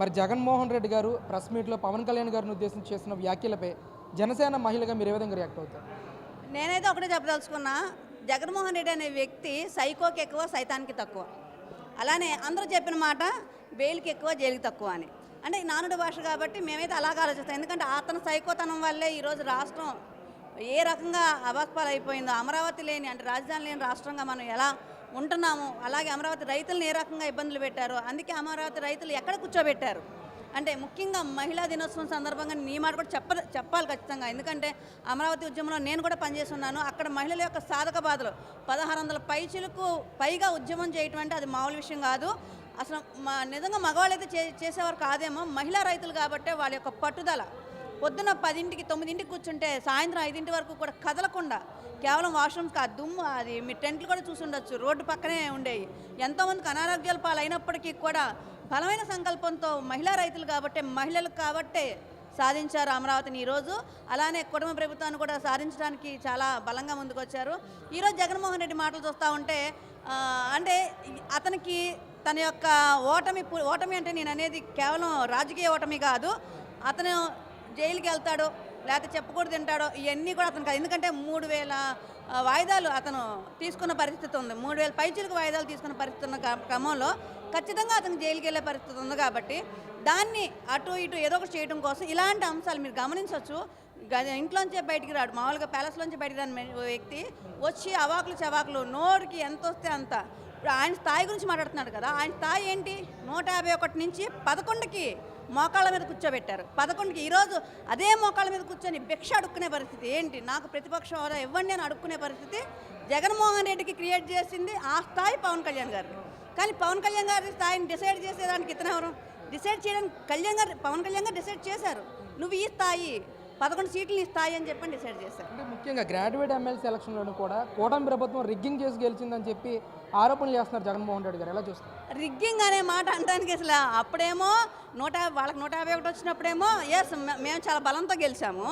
మరి జగన్మోహన్ రెడ్డి గారు ప్రెస్ మీట్లో పవన్ కళ్యాణ్ గారిని ఉద్దేశించి చేసిన వ్యాఖ్యలపై జనసేన మహిళగా మీరు ఏ విధంగా రియాక్ట్ అవుతారు? నేనైతే ఒకటే చెప్పదలుచుకున్నా జగన్మోహన్ రెడ్డి అనే వ్యక్తి సైకోకి ఎక్కువ సైతానికి తక్కువ. అలానే అందరూ చెప్పిన మాట బెయిల్కి ఎక్కువ జైలుకి తక్కువ అని. అంటే నానుడి భాష కాబట్టి మేమైతే అలాగ ఆలోచిస్తాం. ఎందుకంటే అతను సైకోతనం వల్లే ఈరోజు రాష్ట్రం ఏ రకంగా అవాస్పాలు అయిపోయిందో అమరావతి లేని అంటే రాజధాని లేని రాష్ట్రంగా మనం ఎలా ఉంటున్నాము. అలాగే అమరావతి రైతులను ఏ రకంగా ఇబ్బందులు పెట్టారు అందుకే అమరావతి రైతులు ఎక్కడ కూర్చోబెట్టారు? అంటే ముఖ్యంగా మహిళా దినోత్సవం సందర్భంగా నీ మాట కూడా చెప్ప చెప్పాలి ఖచ్చితంగా. ఎందుకంటే అమరావతి ఉద్యమంలో నేను కూడా పనిచేస్తున్నాను. అక్కడ మహిళల యొక్క సాధక బాధలు. పదహారు వందల పైచులకు పైగా ఉద్యమం చేయటం అంటే అది మామూలు విషయం కాదు. అసలు మా నిజంగా మగవాళ్ళు అయితే చే చేసేవారు కాదేమో. మహిళా రైతులు కాబట్టే వాళ్ళ యొక్క పట్టుదల. పొద్దున పదింటికి తొమ్మిదింటికి కూర్చుంటే సాయంత్రం ఐదింటి వరకు కూడా కదలకుండా కేవలం వాష్రూమ్స్కి ఆ దుమ్ము అది మీ టెంట్లు కూడా చూసుండొచ్చు రోడ్డు పక్కనే ఉండేవి. ఎంతోమందికి అనారోగ్యాల పాలైనప్పటికీ కూడా బలమైన సంకల్పంతో మహిళా రైతులు కాబట్టే మహిళలు కాబట్టే సాధించారు అమరావతిని ఈరోజు. అలానే కుటుంబ ప్రభుత్వాన్ని కూడా సాధించడానికి చాలా బలంగా ముందుకొచ్చారు. ఈరోజు జగన్మోహన్ రెడ్డి మాటలు చూస్తూ ఉంటే అంటే అతనికి తన యొక్క ఓటమి ఓటమి అంటే నేను అనేది కేవలం రాజకీయ ఓటమి కాదు. అతను జైలుకి వెళ్తాడో లేకపోతే చెప్పకూడదు తింటాడో ఇవన్నీ కూడా అతను కాదు. ఎందుకంటే మూడు వేల వాయిదాలు అతను తీసుకున్న పరిస్థితి ఉంది. మూడు వేల పైచీలకు వాయిదాలు తీసుకున్న పరిస్థితి ఉన్న క్రమంలో ఖచ్చితంగా అతను జైలుకి వెళ్ళే పరిస్థితి ఉంది కాబట్టి దాన్ని అటు ఇటు ఏదో ఒకటి చేయడం కోసం ఇలాంటి అంశాలు మీరు గమనించవచ్చు. ఇంట్లోంచి ఇంట్లోంచే బయటికి రాడు. మామూలుగా ప్యాలెస్లోంచి బయటికి రాని వ్యక్తి వచ్చి అవాకులు చవాకులు నోటికి ఎంత వస్తే అంత. ఇప్పుడు ఆయన స్థాయి గురించి మాట్లాడుతున్నాడు కదా. ఆయన స్థాయి ఏంటి? నూట యాభై ఒకటి నుంచి పదకొండుకి మోకాళ్ళ మీద కూర్చోబెట్టారు. పదకొండుకి ఈరోజు అదే మోకాళ్ళ మీద కూర్చొని భిక్ష అడుక్కునే పరిస్థితి ఏంటి? నాకు ప్రతిపక్ష హోదా ఇవ్వండి అని అడుక్కునే పరిస్థితి జగన్మోహన్ రెడ్డికి క్రియేట్ చేసింది ఆ స్థాయి పవన్ కళ్యాణ్ గారు కానీ పవన్ కళ్యాణ్ గారి స్థాయిని డిసైడ్ చేసేదానికి ఇతను ఎవరు డిసైడ్ చేయడానికి కళ్యాణ్ గారు పవన్ కళ్యాణ్ గారు డిసైడ్ చేశారు. నువ్వు ఈ స్థాయి పదకొండు సీట్లు నీ స్థాయి అని చెప్పని డిసైడ్ చేశారు. అంటే ముఖ్యంగా గ్రాడ్యుయేట్ ఎమ్మెల్సీ ఎలక్షన్లోనూ కూడా కూటమి ప్రభుత్వం రిగ్గింగ్ చేసి గెలిచిందని చెప్పి ఆరోపణలు చేస్తున్నారు జగన్మోహన్ రెడ్డి గారు. ఎలా చూస్తారు రిగ్గింగ్ అనే మాట అనడానికి అసలు అప్పుడేమో నూట వాళ్ళకి నూట యాభై ఒకటి వచ్చినప్పుడేమో ఎస్ మేము చాలా బలంతో గెలిచాము.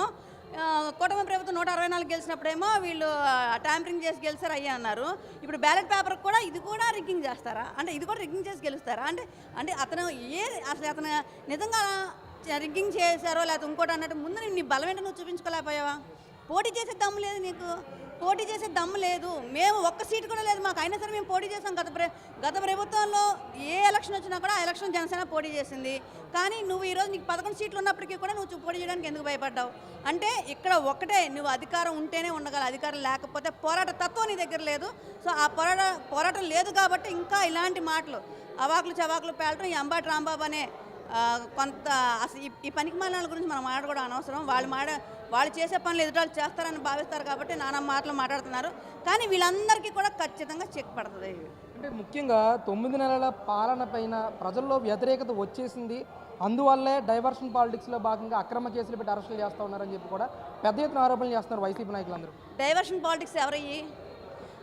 ఆ, కూటమి ప్రభుత్వం నూట అరవై నాలుగు గెలిచినప్పుడేమో వీళ్ళు ట్యాంపరింగ్ చేసి గెలిచారు అయ్యా అన్నారు. ఇప్పుడు బ్యాలెట్ పేపర్ కూడా ఇది కూడా రిగ్గింగ్ చేస్తారా? అంటే ఇది కూడా రిగ్గింగ్ చేసి గెలుస్తారా? అంటే అంటే అతను ఏ అసలు అతను నిజంగా రిగ్గింగ్ చేశారో లేకపోతే ఇంకోటి అన్నట్టు ముందు నీ- నీ బలం ఏంటో నువ్వు చూపించుకోలేకపోయావా? పోటీ చేసే దమ్ము లేదు నీకు. పోటీ చేసే దమ్ము లేదు. మేము ఒక్క సీటు కూడా లేదు మాకు. అయినా సరే మేము పోటీ చేసాం. గత ప్ర గత ప్రభుత్వంలో ఏ ఎలక్షన్ వచ్చినా కూడా ఆ ఎలక్షన్ జనసేన పోటీ చేసింది. కానీ నువ్వు ఈరోజు నీకు పదకొండు సీట్లు ఉన్నప్పటికీ కూడా నువ్వు పోటీ చేయడానికి ఎందుకు భయపడ్డావు? అంటే ఇక్కడ ఒకటే నువ్వు అధికారం ఉంటేనే ఉండగల అధికారం లేకపోతే పోరాట తత్వం నీ దగ్గర లేదు. సో ఆ పోరాట పోరాటం లేదు కాబట్టి ఇంకా ఇలాంటి మాటలు అవాకులు చవాకులు పేలటం ఈ అంబాటి రాంబాబు అనే కొంత అసలు ఈ- పనికి మాలిన గురించి మనం మాట్లాడడం అనవసరం. వాళ్ళు మాడ వాళ్ళు చేసే పనులు ఎదుటాలు చేస్తారని భావిస్తారు కాబట్టి నానా మాటలు మాట్లాడుతున్నారు. కానీ వీళ్ళందరికీ కూడా ఖచ్చితంగా చెక్ పడుతుంది. అంటే ముఖ్యంగా తొమ్మిది నెలల పాలన పైన ప్రజల్లో వ్యతిరేకత వచ్చేసింది. అందువల్లే డైవర్షన్ పాలిటిక్స్లో భాగంగా అక్రమ కేసులు పెట్టి అరెస్టులు చేస్తూ ఉన్నారని చెప్పి కూడా పెద్ద ఎత్తున ఆరోపణలు చేస్తున్నారు వైసీపీ నాయకులందరూ. డైవర్షన్ పాలిటిక్స్ ఎవరయ్యి?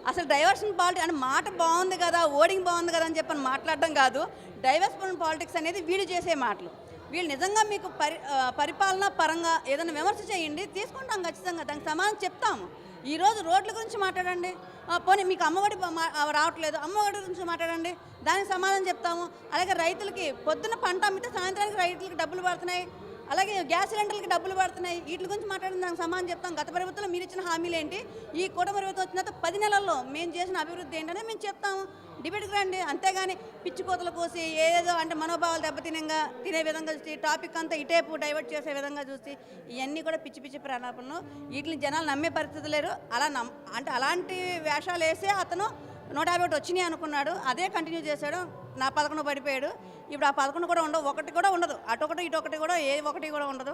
అసలు డైవర్షన్ పాలిటిక్స్ అని మాట బాగుంది కదా ఓడింగ్ బాగుంది కదా అని చెప్పని మాట్లాడడం కాదు. డైవర్షన్ పాలిటిక్స్ అనేది వీళ్ళు చేసే మాటలు. వీళ్ళు నిజంగా మీకు పరి పరిపాలన పరంగా ఏదైనా విమర్శ చేయండి తీసుకుంటాం ఖచ్చితంగా దానికి సమాధానం చెప్తాము. ఈరోజు రోడ్ల గురించి మాట్లాడండి. పోనీ మీకు అమ్మఒడి మా- రావట్లేదు అమ్మఒడి గురించి మాట్లాడండి దానికి సమాధానం చెప్తాము. అలాగే రైతులకి పొద్దున పంట అమ్మితే సాయంత్రానికి రైతులకు డబ్బులు పడుతున్నాయి. అలాగే గ్యాస్ సిలిండర్లకి డబ్బులు పడుతున్నాయి. వీటి గురించి మాట్లాడిన దానికి సమానం చెప్తాం. గత ప్రభుత్వంలో మీరు ఇచ్చిన హామీలు ఏంటి ఈ కూటమి ప్రభుత్వం వచ్చిన తర్వాత పది నెలల్లో మేము చేసిన అభివృద్ధి ఏంటనే మేము చెప్తాము. డిబేట్కి రండి. అంతేగాని పిచ్చి కోతలు కోసి ఏదో అంటే మనోభావాలు దెబ్బతినంగా తినే విధంగా చూసి టాపిక్ అంతా ఇటేపు డైవర్ట్ చేసే విధంగా చూసి ఇవన్నీ కూడా పిచ్చి పిచ్చి ప్రణాళనలు వీటిని జనాలు నమ్మే పరిస్థితి లేరు. అలా నమ్ అంటే అలాంటి వేషాలు వేసే అతను నూట యాభై ఒకటి వచ్చినాయి అనుకున్నాడు. అదే కంటిన్యూ చేశాడు. నా పదకొండు పడిపోయాడు. ఇప్పుడు ఆ పదకొండు కూడా ఉండవు. ఒకటి కూడా ఉండదు. అటు ఒకటి ఇటు ఒకటి కూడా ఏ ఒకటి కూడా ఉండదు.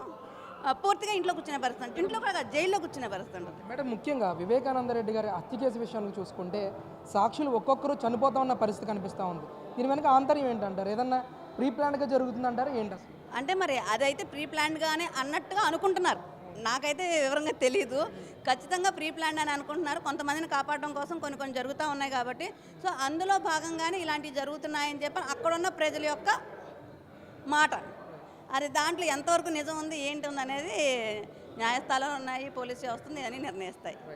పూర్తిగా ఇంట్లో కూర్చునే పరిస్థితి. ఇంట్లో కూడా జైల్లో కూర్చునే పరిస్థితి ఉంటుంది. మేడం ముఖ్యంగా వివేకానంద రెడ్డి గారి హత్య కేసు విషయానికి చూసుకుంటే సాక్షులు ఒక్కొక్కరు చనిపోతా ఉన్న పరిస్థితి కనిపిస్తూ ఉంది. దీని వెనక ఆంతర్యం ఏంటంటారు? ఏదన్నా ప్రీ ప్లాన్గా జరుగుతుందంటారు? ఏంటి అసలు? అంటే మరి అదైతే ప్రీ ప్లాన్డ్గానే అన్నట్టుగా అనుకుంటున్నారు. నాకైతే వివరంగా తెలియదు ఖచ్చితంగా ప్రీ ప్లాన్ అని అనుకుంటున్నారు. కొంతమందిని కాపాడడం కోసం కొన్ని కొన్ని జరుగుతూ ఉన్నాయి కాబట్టి. సో అందులో భాగంగానే ఇలాంటివి జరుగుతున్నాయని చెప్పి అక్కడున్న ప్రజల యొక్క మాట. అది దాంట్లో ఎంతవరకు నిజం ఉంది ఏంటి ఉంది అనేది న్యాయస్థానాలు ఉన్నాయి పోలీసు వ్యవస్థ అని నిర్ణయిస్తాయి.